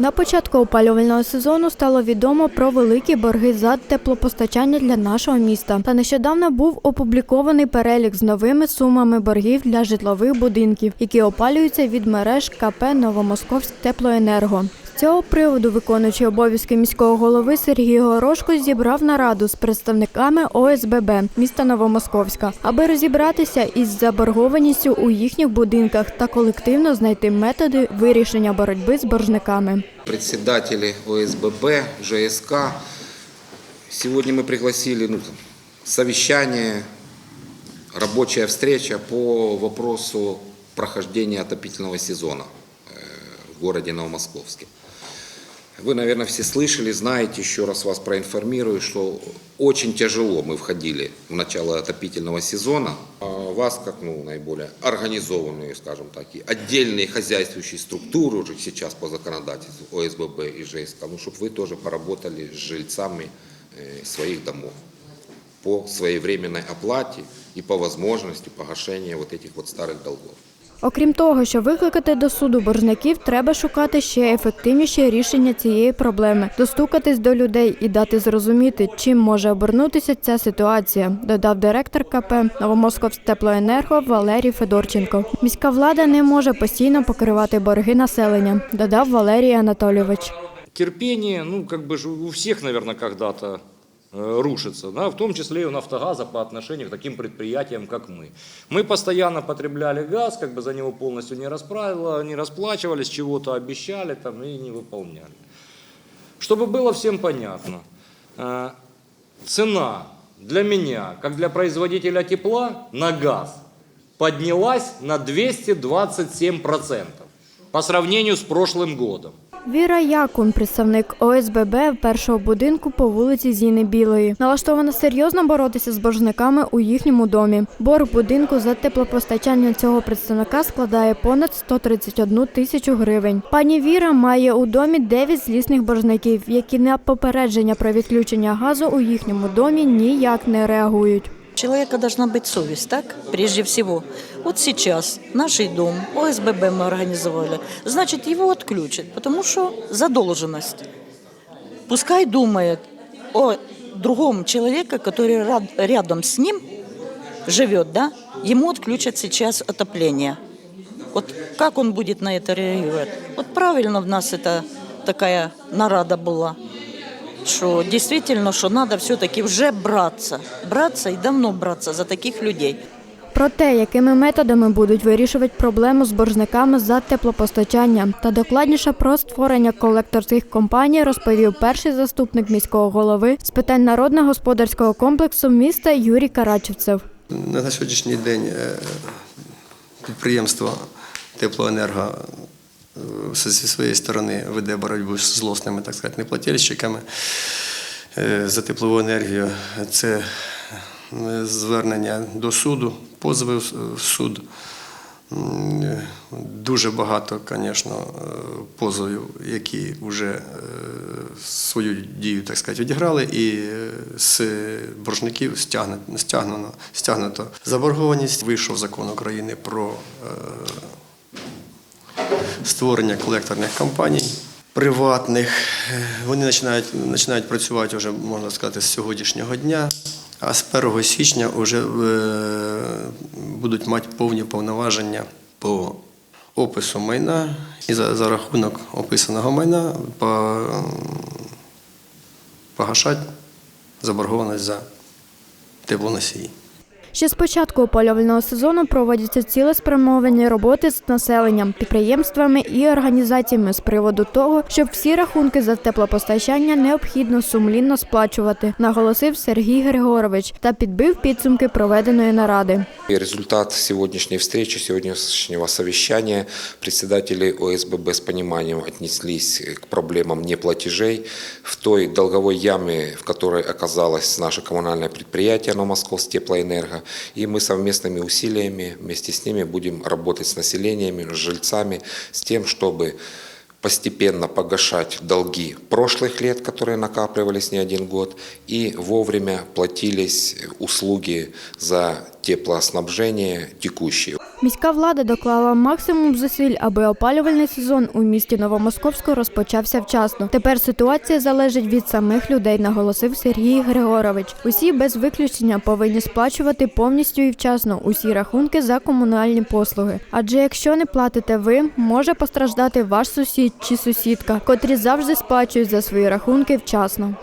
На початку опалювального сезону стало відомо про великі борги за теплопостачання для нашого міста. Та нещодавно був опублікований перелік з новими сумами боргів для житлових будинків, які опалюються від мереж КП Новомосковськ Теплоенерго. Цього приводу виконуючий обов'язки міського голови Сергій Горошко зібрав нараду з представниками ОСББ міста Новомосковська, аби розібратися із заборгованістю у їхніх будинках та колективно знайти методи вирішення боротьби з боржниками. председатели ОСББ, ЖСК. Сегодня мы пригласили ну, там, совещание, рабочая встреча по вопросу прохождения отопительного сезона э, в городе Новомосковске. Вы, наверное, все слышали, знаете, еще раз вас проинформирую, что очень тяжело мы входили в начало отопительного сезона. А Вас, как ну, наиболее организованные, скажем так, и отдельные хозяйствующие структуры уже сейчас по законодательству ОСББ и ЖСК, ну, чтобы вы тоже поработали с жильцами э, своих домов по своевременной оплате и по возможности погашения вот этих вот старых долгов. Окрім того, що викликати до суду боржників, треба шукати ще ефективніші рішення цієї проблеми, достукатись до людей і дати зрозуміти, чим може обернутися ця ситуація, додав директор КП Новомосковськ теплоенерго Валерій Федорченко. Міська влада не може постійно покривати борги населення, додав Валерій Анатолійович. терпение, ну, как же у всех, наверное, когда-то рушится, да, в том числе и у «Нафтогаза» по отношению к таким предприятиям, как мы. Мы постоянно потребляли газ, как бы за него полностью не, не расплачивались, чего-то обещали там и не выполняли. Чтобы было всем понятно, э, цена для меня, как для производителя тепла, на газ поднялась на 227% по сравнению с прошлым годом. Віра Якун, представник ОСББ першого будинку по вулиці Зіни Білої, налаштована серйозно боротися з боржниками у їхньому домі. Борг будинку за теплопостачання цього представника складає понад 131 тисячу гривень. Пані Віра має у домі 9 злісних боржників, які на попередження про відключення газу у їхньому домі ніяк не реагують У человека должна быть совесть, так? Прежде всего. Вот сейчас наш дом, ОСББ мы организовали, значит, его отключат, потому что задолженность. Пускай думает о другом человеке, который рад- рядом с ним живет, да? Ему отключат сейчас отопление. Вот как он будет на это реагировать? Вот правильно в нас это такая нарада была что действительно, что надо все-таки вже браться, браться і давно браться за таких людей. Про те, якими методами будуть вирішувати проблему з боржниками за теплопостачання, та докладніше про створення колекторських компаній розповів перший заступник міського голови з питань народно-господарського комплексу міста Юрій Карачевцев. На сьогоднішній день е, підприємство Теплоенерго зі своєї сторони веде боротьбу з злосними, так сказати, неплательщиками е, за теплову енергію. Це е, звернення до суду, позови в суд. Е, Дуже багато, звісно, позовів, які вже свою дію, так сказати, відіграли, і з боржників стягнено, стягнуто заборгованість. Вийшов закон України про створення колекторних компаній. Приватних Е, вони починають, починають працювати вже, можна сказати, з сьогоднішнього дня, а з 1 січня вже е, будуть мати повні повноваження по опису майна і за, за рахунок описаного майна по, погашати заборгованість за теплоносії. Ще з початку опалювального сезону проводяться цілеспрямовані роботи з населенням, підприємствами і організаціями з приводу того, щоб всі рахунки за теплопостачання необхідно сумлінно сплачувати, наголосив Сергій Григорович та підбив підсумки проведеної наради. Результат сегодняшней встречи, сегодняшнего совещания председатели ОСББ с пониманием отнеслись к проблемам неплатежей в той долговой яме, в которой оказалось наше коммунальное предприятие Новомосковск И мы совместными усилиями вместе с ними будем работать с населением, с жильцами, с тем, чтобы постепенно погашать долги прошлых лет, которые накапливались не один год, и вовремя платились услуги за теплоснабжение текущие. Міська влада доклала максимум зусиль, аби опалювальний сезон у місті Новомосковську розпочався вчасно. Тепер ситуація залежить від самих людей, наголосив Сергій Григорович. Усі без виключення повинні сплачувати повністю і вчасно усі рахунки за комунальні послуги. Адже якщо не платите ви, може постраждати ваш сусід чи сусідка, котрі завжди сплачують за свої рахунки вчасно.